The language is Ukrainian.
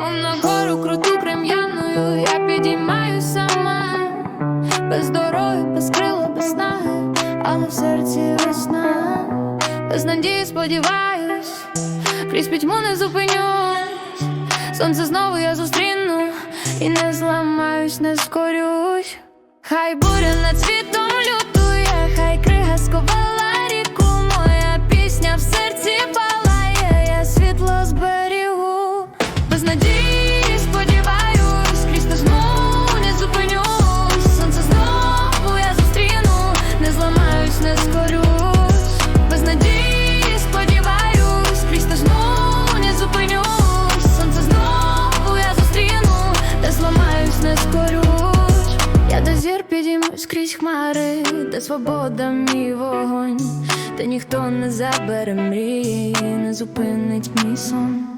Мов на гору круту крем'яною, я підіймаюсь сама, без дороги, без крила, без снаги, але в серці весна, без надії сподіваюсь, крізь пітьму не зупинюсь, сонце знову я зустріну і не зламаюсь, не скорюсь. Хай буря над світом лютує, зір підіймусь крізь хмари, де свобода мій вогонь, Та ніхто не забере мрії, не зупинить мій сон.